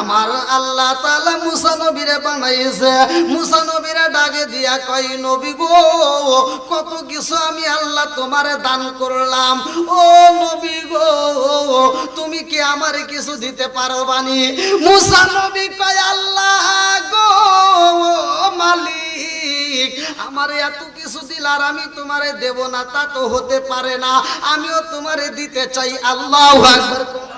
আমার আল্লাহ তাআলা মুসা নবীরে বানাইছে। মুসা নবীরে ডাকে দিয়া কই নবী গো, কত কিছু আমি আল্লাহ তোমারে দান করলাম। ও নবী গো, তুমি কি আমারে কিছু দিতে পারো বানি মুসা নবী কয়, আল্লাহ গো মালিক, আমার এত কিছু দিল আর আমি তোমারে দেব না, তা তো হতে পারে না। আমিও তোমারে দিতে চাই, আল্লাহ আকবার।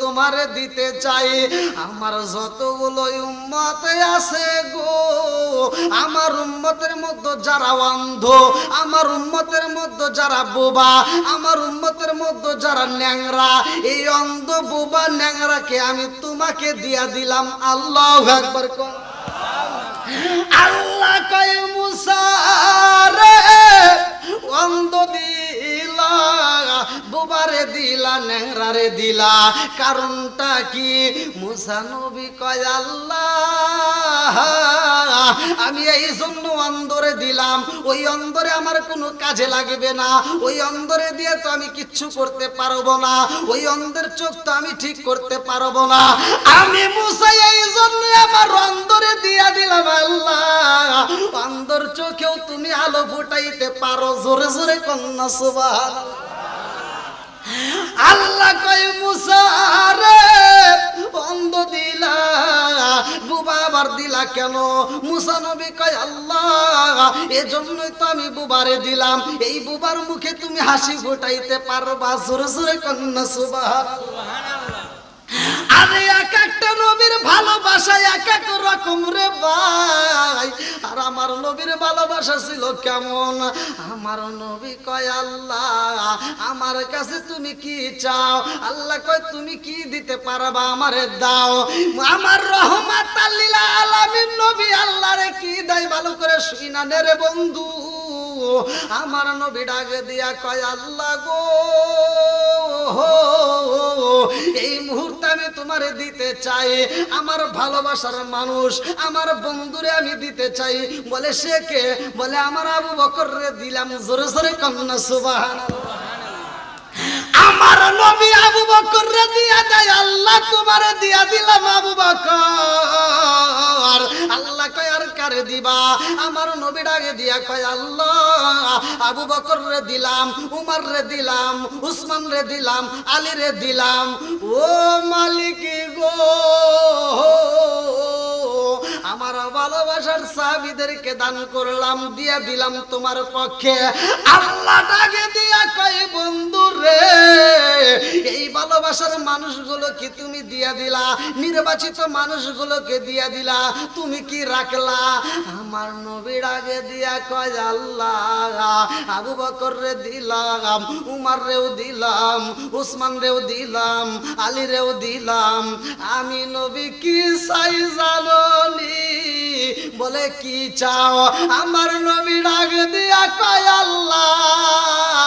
তোমারে দিতে চাই। আমার যতগুলো উম্মত আছে গো, আমার উম্মতের মধ্যে যারা অন্ধ, আমার উম্মতের মধ্যে যারা বোবা, আমার উম্মতের মধ্যে যারা ন্যাংরা, এই অন্ধ বোবা ন্যাংরাকে আমি তোমাকে দিয়া দিলাম। আল্লাহ একবার কর আল্লাহ কয়, মুসা রে, অন্ধ দিলা বোবারে দিলা ন্যাংরারে দিলা। কারণটা কি? মুসা নবী কয় আল্লাহ আমি এই জন্য অন্দরে দিলাম। ওই অন্দরে আমার কোনো কাজে লাগবে না। ওই অন্দরে দিয়ে তো আমি কিচ্ছু করতে পারব না। ওই অন্ধের চোখ তো আমি ঠিক করতে পারব না। আমি মুসা এই জন্য আমার অন্দরে দিয়া দিলাম আল্লাহ। অন্দর চোখেও তুমি আলো ফুটাইতে পারো। জোরে জোরে কন্যা সুবাহ আল্লাহ কয় মুসারে বন্ধ দিলা, বুবা আবার দিলা কেন? মুসা নবী কয়, আল্লাহ, এজন্যই তো আমি বুবারে দিলাম। এই বুবার মুখে তুমি হাসি ফুটাইতে পারবা সুরে সুরে কন্যা সুবাহ আরে এক একটা নবীর ভালোবাসা এক এক রকম রে ভাই। আর আমার নবীর ভালোবাসা ছিল কেমন? আমার নবী কয়, আল্লাহ, আমার কাছে তুমি কি চাও? আল্লাহ কয়, তুমি কি দিতে পারবা আমারে দাও? আমার রহমাত আল্লিল আলামিন নবী আল্লাহরে কি দেয় ভালো করে শুই না রে বন্ধু? আমার নবী ডাকে দিয়া কয়, আল্লাহ গো এই মুহূর্তে আমি তোমার দিতে চাই। আমার ভালোবাসার মানুষ, আমার বন্ধুরে আমি দিতে চাই। বলে সে কে? বলে, আমার আবু বকর দিলাম। জোরে জোরে কন্যা সুবাহান আমার নবী আবু বকর দিয়া দেয় আল্লাহ তোমারে দিয়া দিলাম আবু বকর। আল্লাহ কয়, আর কারে দিবা? আমার নবী ডাকে দিয়া কয়, আল্লাহ, আবু বকর রে দিলাম, উমর রে দিলাম, উসমান রে দিলাম, আলী রে দিলাম। ও মালিক গো আমার ভালোবাসার সাহাবিদেরকে দান করলাম, দিয়া দিলাম তোমার পক্ষে। আল্লাহ ডাকে দিয়া কয়, বন্ধু রে, এই ভালোবাসার মানুষগুলো কি তুমি দিয়া দিলা, নির্বাচিত মানুষগুলোকে দিয়া দিলা, তুমি কি রাখলা? আমার নবীর আগে দিয়া কয়, আল্লাহ, আবু বকর রে দিলাম উমার রেও দিলাম উসমান রেও দিলাম আলী রেও দিলাম। আমি নবী কি চাই জানি বলে, কি চাও? আমার নবী ডাক দিয়া কয়, আল্লাহ,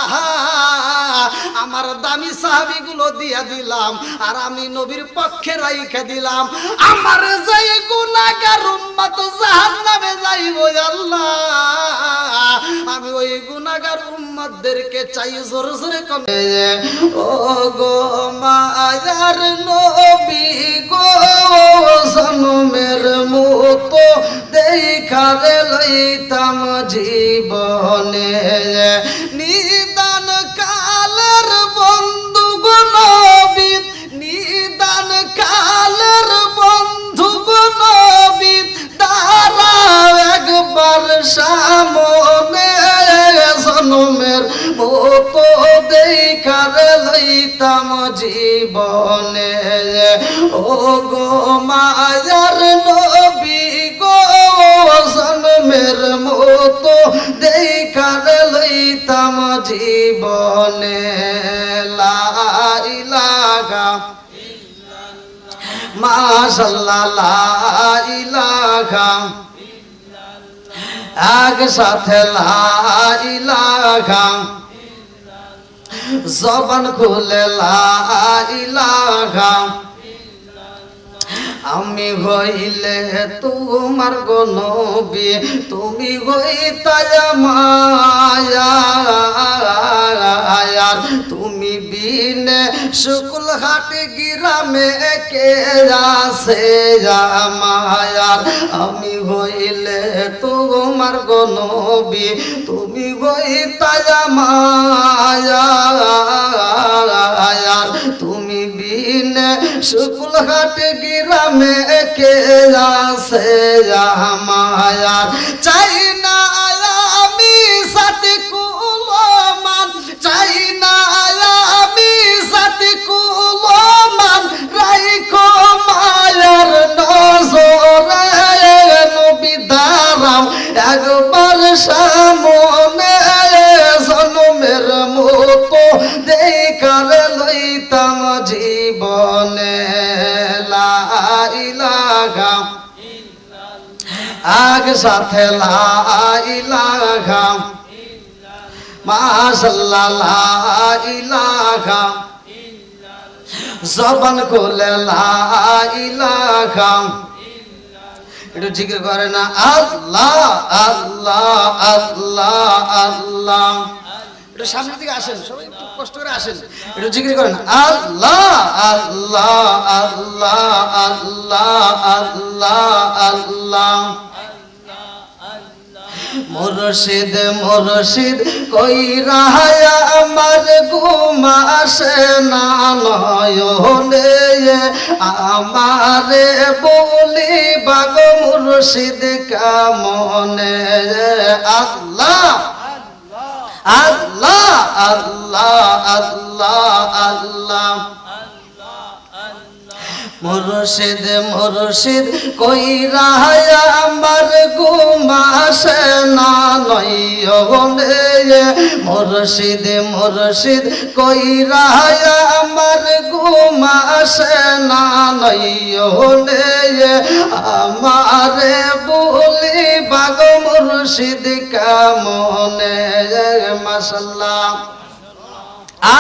আমার দামি সাহাবিগুলো দিয়া দিলাম আর আমি নবীর পক্ষে রাইখে দিলাম। আমার যাই গুনাহগার উম্মত জাহান্নামে যাইব আল্লাহ। আমি ওই গুনাহগার উম্মতদেরকে চাই জোরে জোরে কমে ও গো মায়ার নবী গো, জনমের মতো দেখারে লইতাম জীবনে। মতো দেখারে লইতাম জীবনে। ও গো মায়ার নবী গো জন্মের মতো দেখারে লইতাম জীবনে। লাইলাগা। মাশাল্লাহ, লাইলাগা। এক সাথে লাইলাগা। জবান খুলে, লা ইলাহা আমি হইলে তোমার গনবি, তুমি হইতায় মায়া তুমি বিনে শুকুল হাট গিরামে কে আসে মায়ার আমি হইলে তোমার গনবি, তুমি হইতায় মায়া তুমি বিনে শুকুল হাটে গিরামে কে আসে মায়ার চাই না সামনে জনমের মতো দেখার লইতাম জীবনে। লাইলাগা আগ সাথে লাইলাগা মাশাল্লাহ লাইলাগা জবান খুলে লাইলাগা একটু জিকির করে না, আল্লাহ আল্লাহ আল্লাহ আল্লাহ। একটু সামনের দিকে আসেন, সবাই একটু কষ্ট করে আসেন। একটু জিকির করেন, আল্লাহ আল্লাহ আল্লাহ আল্লাহ আল্লাহ আল্লাহ। মুর্শিদ মুর্শিদ কই রাহায়া আমার ঘুমাসে না, নয়নে আমারে বলি, বাগ মুর্শিদ কামনে? আল্লাহ আল্লাহ আল্লাহ আল্লাহ আল্লাহ। মুর্শিদ মুর্শিদ কই রাহায়া আমার ঘুমাসে না নয়নে মুর্শিদ মুর্শিদ কই রাহায়া আমার ঘুমাসে না নয়নে আমারে বলি বাগ মুর্শিদ, কামনে মাসাল্লাহ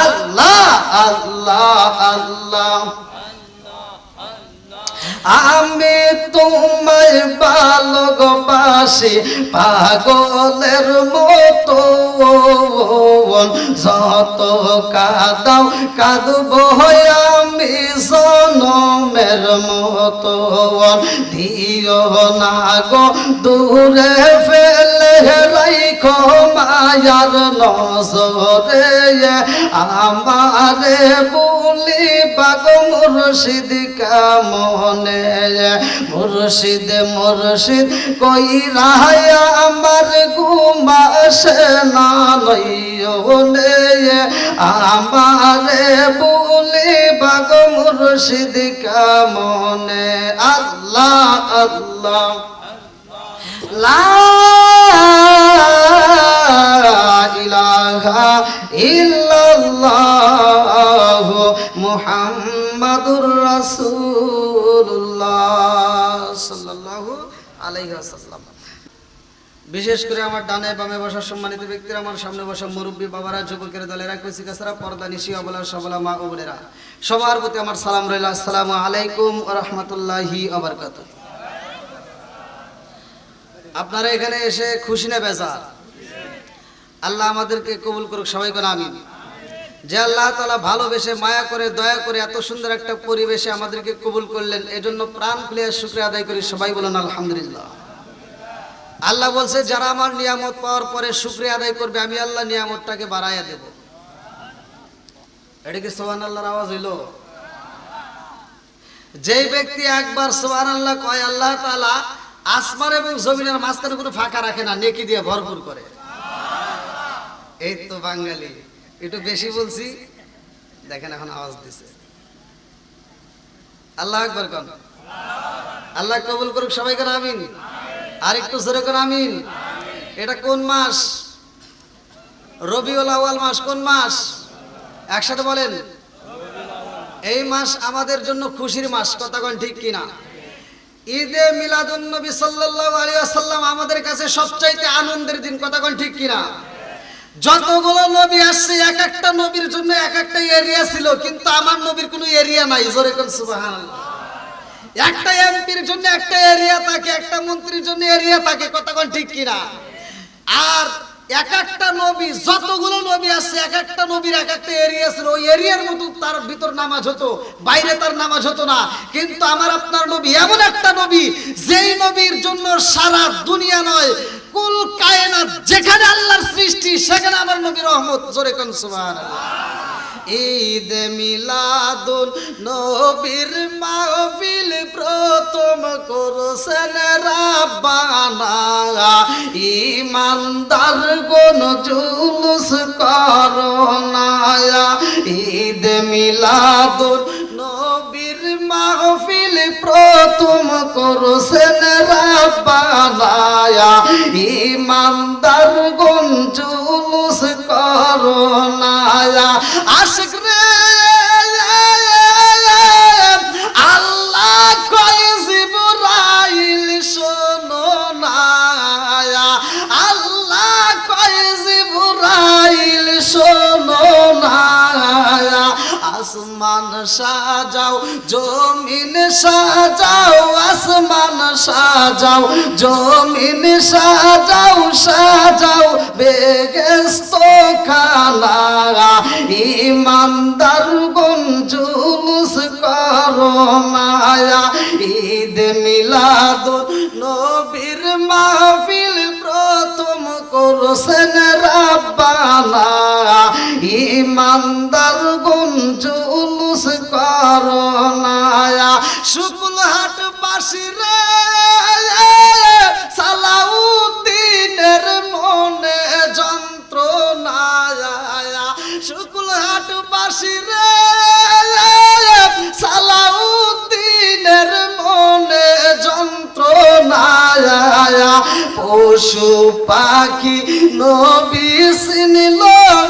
আল্লাহ আল্লাহ আল্লাহ। আমি তোমায় ভালোবাসি, পাগলের মতো। যত কাদাও, কাঁদব আমি সনমের মতো। দিও না গো, দূরে ফেলে রাইখো মায়ার নজরে। আমারে বলি পাগ মুর্শিদ, কামনে মুর্শিদ মুর্শিদ কই রাহায়া আমার ঘুমাসে না নইনে আমারে বলি, বাগ মুর্শিদ কামনে? আল্লাহ আল্লাহ। লা ইলাহা ইল্লাল্লাহ মুহাম্মাদুর রাসূলুল্লাহ বিশেষ করে আমার ডানে বামে বসা সম্মানিত ব্যক্তিরা, আমার সামনে বসা মুরব্বী বাবারা, যুবকের, দলেরা কচি কাছারা পর্দা নিশি, অবলা, সবলা, মা ও সবার প্রতি আমার সালাম রইল। আসসালামু আলাইকুম রাহমাতুল্লাহি ওয়া আপনারা এখানে এসে খুশি না বেজার? আল্লাহ আমাদেরকে কবুল করুক, সবাই করে আমিন। যে আল্লাহ তালা ভালোবেসে, মায়া করে, দয়া করে এত সুন্দর একটা পরিবেশে আমাদেরকে কবুল করলেন, এজন্য প্রাণ খুলে শুক্রিয়া আদায় করি। সবাই বলেন, আলহামদুলিল্লাহ। আল্লাহ বলছে, যারা আমার নিয়ামত পাওয়ার পরে শুক্রিয়া আদায় করবে, আমি আল্লাহ নিয়ামতটাকে বাড়াইয়া দেব। এটা কি সোহান আল্লাহর আওয়াজ হইল? যেই ব্যক্তি একবার সোহান আল্লাহ কয়, আল্লাহ তালা আসমান এবং জমিনের মাঝখানে কোনো ফাঁকা রাখে না, নেকি দিয়ে ভরপুর করে। এই তো বাঙালি। একটু বেশি বলছি। দেখেন এখন আওয়াজ দিছে। আল্লাহ আকবর কন। আল্লাহ কবুল করুক, সবাই করে আমিন। আর একটু জোরে করে আমিন। এটা কোন মাস? রবিউল আওয়াল মাস কোন মাস? একসাথে বলেন। এই মাস আমাদের জন্য খুশির মাস, কথা কোন ঠিক কিনা? ঈদে মিলাদুন নবী সাল্লাল্লাহু আলাইহি ওয়াসাল্লাম আমাদের কাছে সবচাইতে আনন্দের দিন, কথা কোন ঠিক কিনা? যতগুলো নবী আসছে, এক একটা নবীর জন্য এক একটা এরিয়া ছিল, কিন্তু আমার নবীর কোনো এরিয়া নাই। জোরে কোন একটা এমপির জন্য একটা এরিয়া থাকে, একটা মন্ত্রীর জন্য এরিয়া থাকে, কথা ঠিক কিনা? আর এক একটা নবী, যতগুলো নবী আছে, এক একটা নবীর এক একটা এরিয়া ছিল। ওই এরিয়ার মতো তার ভিতর নামাজ হতো, বাইরে তার নামাজ হতো না। কিন্তু আমার আপনার নবী, এমন একটা নবী, যেই নবীর জন্য সারা দুনিয়া নয়, কুল কায়নাত, যেখানে আল্লাহর সৃষ্টি, সেখানে আমার নবী রহমত। জোরে কনসুমান সুবহানাল্লাহ। ঈদ মিলাদুন নবীর মাহফিল প্রথম করছেন রাব্বানা। ইমানদার কোন জুলুস করোনা ঈদ মিলাদুন নবীর মাহফিল প্রথম করছেন রাব্বানা ইমানদার গঞ্জুলুস জুলুস করোনা আশিক রে আসমান সাজাও, জমিন সাজাও, আসমান সাজাও, জমিন সাজাও সাজাও বেগেস্ত খালা ইমানদার গুন জুলুস করো মায়া, ঈদ মিলাদ নবীর মাহফিল প্রথম করছেন রাব্বানা। ইমানদার গুন জুলুস করো শুকুল হাট বাসিরে সালাউদ্দিনের মনে যন্ত্রণা শুকুল হাট বাসিরে সালাউদ্দিনের পশু পাখি নবী চিনিল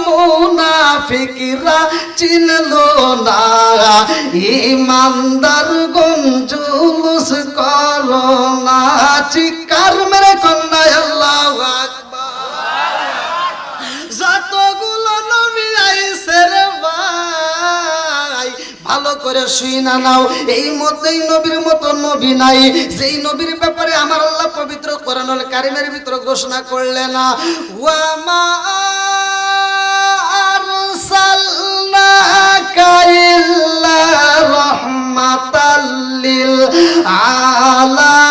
মুনাফিকরা চিনল না। ইমানদার গঞ্জুলুস করোনা চিকার মেরে কন্যা আল্লাহ ভালো করে শুই না নাও। এই মধ্যেই নবীর মতো নবী নাই। যেই নবীর ব্যাপারে আমার আল্লাহ পবিত্র কোরআনুল কারিমের ভিতরে ঘোষণা করলে না ওয়ামা আরসালনাকা ইল্লা রাহমাতাল লিল আলামিন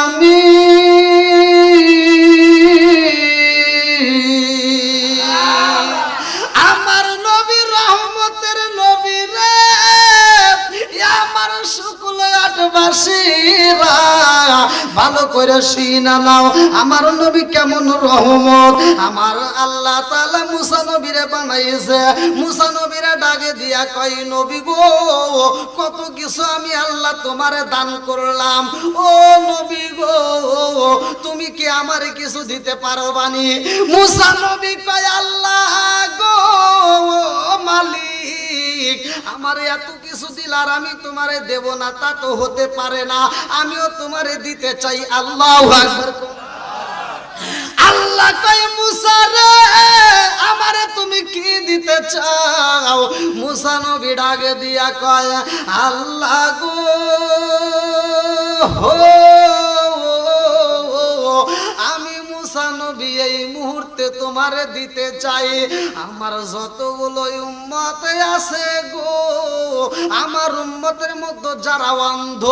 আটবাসীরা ভালো করে শুনা নাও। আমার নবী কেমন রহমত। আমার আল্লাহ তাআলা মুসা নবীরে বানাইছে। মুসা নবীরে ডাকে দিয়া কই নবী গো, কত কিছু আমি আল্লাহ তোমারে দান করলাম। ও নবী গো, তুমি কি আমারে কিছু দিতে পারো বানি মুসা নবী কয়, আল্লাহ গো, মালিক আমার এত কিছু দিল আর আমি তোমারে দেব না, তা তো হতে পারে না। আমিও তোমারে দিতে চাই, আল্লাহ আল্লাহ কয়, মুসা রে, আমারে তুমি কি দিতে চাও? মুসা নবী ডাকে দিয়া কয়, আল্লাহ গো, হো মুসা নবী, এই মুহূর্তে তোমারে দিতে চাই। আমার যতগুলো উম্মত আছে গো, আমার উম্মতের মধ্যে যারা অন্ধ,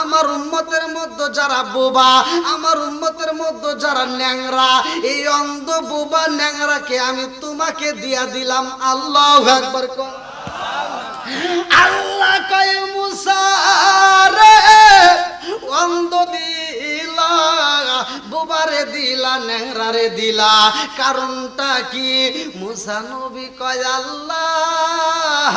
আমার উম্মতের মধ্যে যারা বোবা, আমার উম্মতের মধ্যে যারা ন্যাংরা, এই অন্ধ বোবা ন্যাংরাকে আমি তোমাকে দিয়া দিলাম। আল্লাহ একবার আল্লাহ কয়, মুসা রে, অন্ধ দিলা বুবারে দিলা নেংরারে দিলা। কারণটা কি? মুসা নবী কয়, আল্লাহ,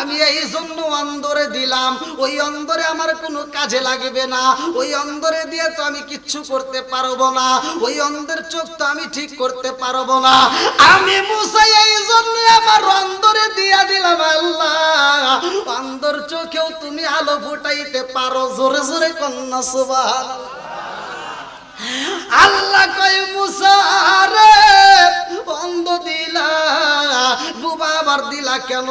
আমি এই জন্য অন্দরে দিলাম। ওই অন্দরে আমার কোনো কাজে লাগবে না। ওই অন্দরে দিয়ে তো আমি কিচ্ছু করতে পারব না। ওই অন্ধের চোখ তো আমি ঠিক করতে পারব না। আমি মুসা এই জন্য আমার অন্দরে দিয়া দিলাম, আল্লাহ। অন্দর চোখেও তুমি আলো ফুটাইতে পারো। জোরে জোরে কন্যা সুবাহ আল্লাহ কয়, মুসা রে অন্ধ দিলা, বুবা আবার দিলা কেন?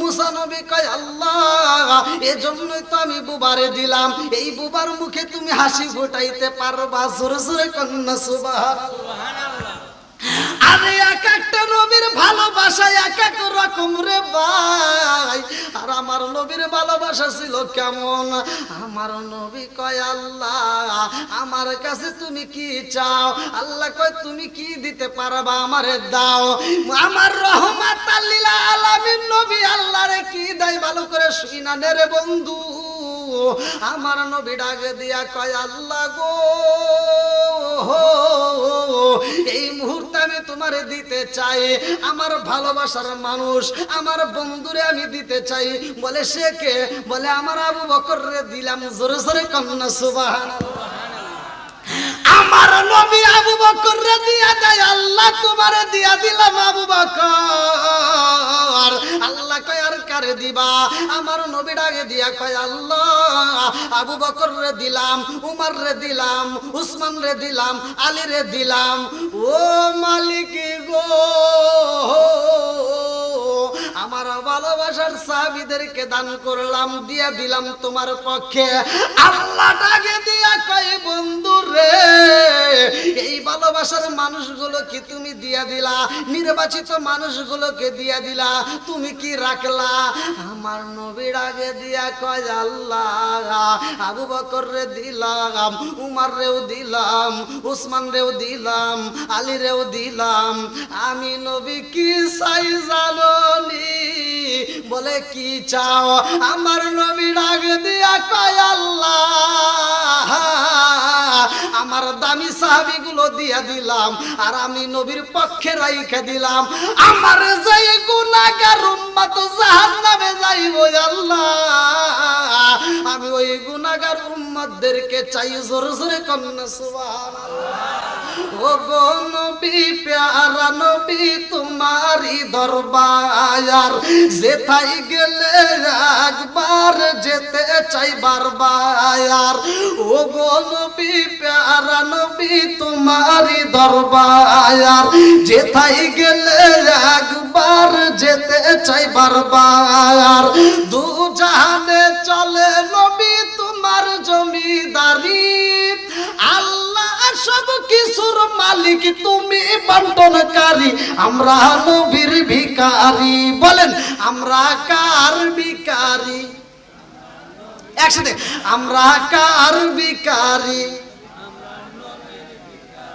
মুসা নবী কয়, আল্লাহ, এজন্যই তো আমি বুবারে দিলাম। এই বুবার মুখে তুমি হাসি ফোটাইতে পারবা, জোরে জোরে কন্যা, সুবহানাল্লাহ। আরে এক একটা নবীর ভালোবাসা এক এক রকম রে ভাই। আর আমার নবীর ভালোবাসা ছিল কেমন? আমার নবী কয়, আল্লাহ, আমার কাছে তুমি কি চাও? আল্লাহ কয়, তুমি কি দিতে পারবা আমারে দাও? আমার রহমাত আল্লাহ আলামিন নবী আল্লাহরে কি দেয় ভালো করে শুই না রে বন্ধু। আমার নবী ডাকে দিয়া কয়, আল্লাহ গো এই মুহূর্তে আমি তোমারে দিতে চাই। আমার ভালোবাসার মানুষ, আমার বন্ধুরে আমি দিতে চাই। বলে সে কে? বলে, আমার আবু বকর রে দিলাম। জোরে জোরে কন্যা সুবাহ আমার নবী আবু বকর রে দিয়া দেয়, আল্লাহ তোমারে দিয়া দিলাম আবু বকর। আল্লাহ কয়, আর কারে দিবা? আমার নবী ডাকে দিয়া কয়, আল্লাহ, আবু বকর রে দিলাম, উমর রে দিলাম, উসমান রে দিলাম, আলী রে দিলাম, ও মালিক গো আমার ভালোবাসার সাহাবিদেরকে দান করলাম, দিয়া দিলাম তোমার পক্ষে। আল্লাহ ডাকে দিয়া কয় বন্ধু রে? এই ভালোবাসার মানুষগুলোকে তুমি দিয়া দিলা, নির্বাচিত মানুষগুলোকে দিয়া দিলা, তুমি কি রাখলা? আমার নবীর আগে দিয়া কয় আল্লাহ, আবু বকর রে দিলাম উমার রেও দিলাম উসমান রেও দিলাম আলী রেও দিলাম। আমি নবী কি চাই বলে কি চাও? আমার নবী ডাক দিয়া কয় আল্লাহ। আমার দামি সাহাবি গুলো দিয়া দিলাম, আর আমি নবীর পক্ষে রাইখে দিলাম। আমার যাই গুনাহগার উম্মত জাহান্নামে যাইব আল্লাহ। আমি ওই গুনাহগার উম্মতদেরকে চাই জোরে জোরে কন্যা, সুবহানাল্লাহ। ও গো নবী, প্যারা নবী তোমারি দরবার যেথাই গেলে একবার যেতে চাই বারবার। ও গো নবী প্যারা নবী তোমারি দরবার যেথাই গেলে একবার যেতে চাই বারবার। দু জাহানে চলে নবী তোমার জমিদারি। আল্লাহ সব কিছুর মালিক তুমি বন্টনকারী। আমরা নবীর ভিকারি বলেন, আমরা কার ভিকারি একসাথে, আমরা কার ভিকারি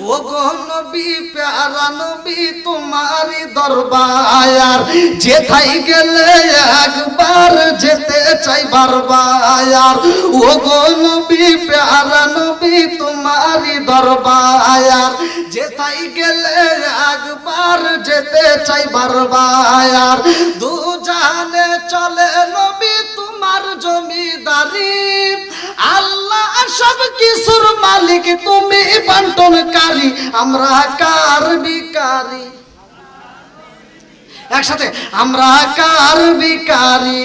ও গো নবী, প্যারা নবী তোমারি দরবার যেথাই গেলে একবার যেতে চাই বারবার ও গো নবী, প্যারা নবী তোমারি দরবার যেথাই গেলে একবার যেতে চাই বারবার দু জানে চলে নবী, তোমার জমিদারি। আল্লাহ সব কিছুর মালিক, তুমি বন্টনকারী আমরা কার বিকারি? একসাথে, আমরা কার বিকারি?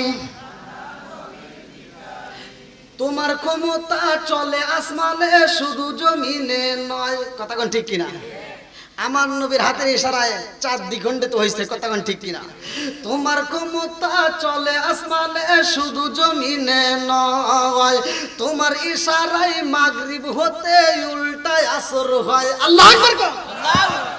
তোমার ক্ষমতা চলে আসমানে, শুধু জমিনে নয়। কথা কোন ঠিক কিনা? আমার নবীর হাতের ইশারায় চার দ্বিখণ্ডিত হয়েছে কোন ঠিক কিনা? তোমার ক্ষমতা চলে আসমানে, শুধু জমিনে নয়। তোমার ইশারায় মাগরিব হতে উল্টায় আসর হয়। আল্লাহ কর।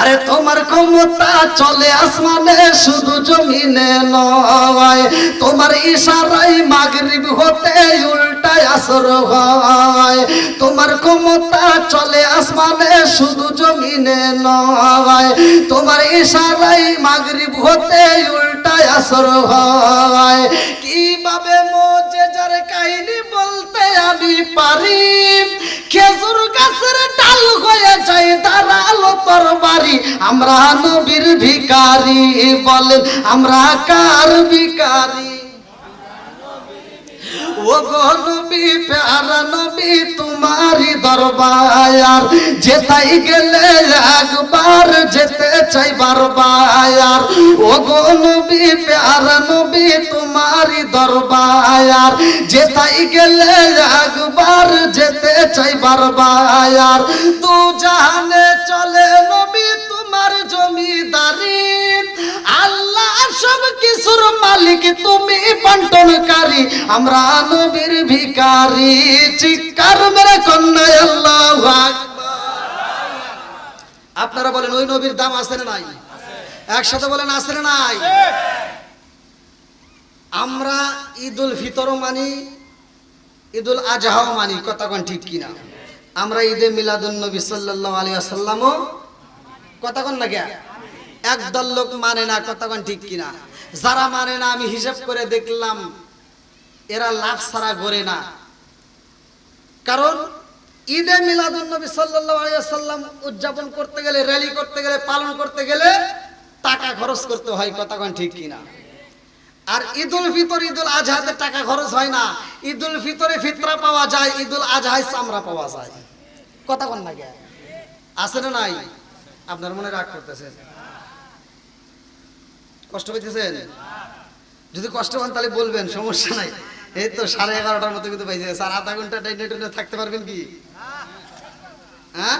আরে তোমার ক্ষমতা চলে আসমানে, শুধু জমিনে নয়। তোমার ইশারায় মাগরিব হতে উল্টায় আসর হয়। তোমার ক্ষমতা চলে আসমানে, শুধু জমিনে নয়। তোমার ইশারায় মাগরিব হতে উল্টায় আসর হয়। কীভাবে মোজেজার কাহিনী বলতে আমি পারি? খেজুর গাছের ডাল হয়ে যায়, তারা তোর বাড়ি। আমরা নবীর ভিকারি বলেন, আমরা কার ভিকারি ও গো নবী, প্যারা নবী, তোমারই দরবার যেতাই গেলে একবার যেতে চাই বারবার ও গো নবী, প্যারা নবী, তোমারই দরবার যেতাই গেলে একবার যেতে চাই বারবার দু জাহানে চলে নবী, তোমার জমিদারি। আল্লাহ সব কিছুর মালিক, তুমি বন্টনকারী, আমরা নবীর ভিকারি চিৎকার মেরে কন্যা আল্লাহু। আপনারা বলেন, ওই নবীর দাম আছে না নাই? একসাথে বলেন, আছে না নাই? আমরা ঈদুল ফিতরও মানি, ঈদুল আজহাও মানি, কথা কোন ঠিক কিনা? আমরা ঈদে মিলাদুন নবী সাল্লাল্লাহু আলাইহি ওয়াসাল্লামও, কথা কোন না গিয়া একদল লোক মানে না কোন ঠিক কিনা? যারা মানে না, আমি হিসাব করে দেখলাম, এরা লাভ ছাড়া গড়ে না। কারণ ঈদে মিলাদুন নবী সাল্লাল্লাহু আলাইহি ওয়াসাল্লাম উদযাপন করতে গেলে র্যালি করতে গেলে, পালন করতে গেলে টাকা খরচ করতে হয় কতক্ষণ ঠিক কিনা? আর ঈদুল ফিতর, ঈদুল আজহাতে টাকা খরচ হয় না। ঈদুল ফিতরে ফিতরা পাওয়া যায়, ঈদুল আজহায় চামড়া পাওয়া যায়। কোন লাগে আছে না নাই? আপনার মনে রাগ করতেছেন? কষ্ট পেতেছেন যদি কষ্ট পান তাহলে বলবেন, সমস্যা নাই। এই তো সাড়ে এগারোটার মতো কিন্তু পাইছে। স্যার, আধা ঘণ্টা টাইনে টাইনে থাকতে পারবেন কি? হ্যাঁ?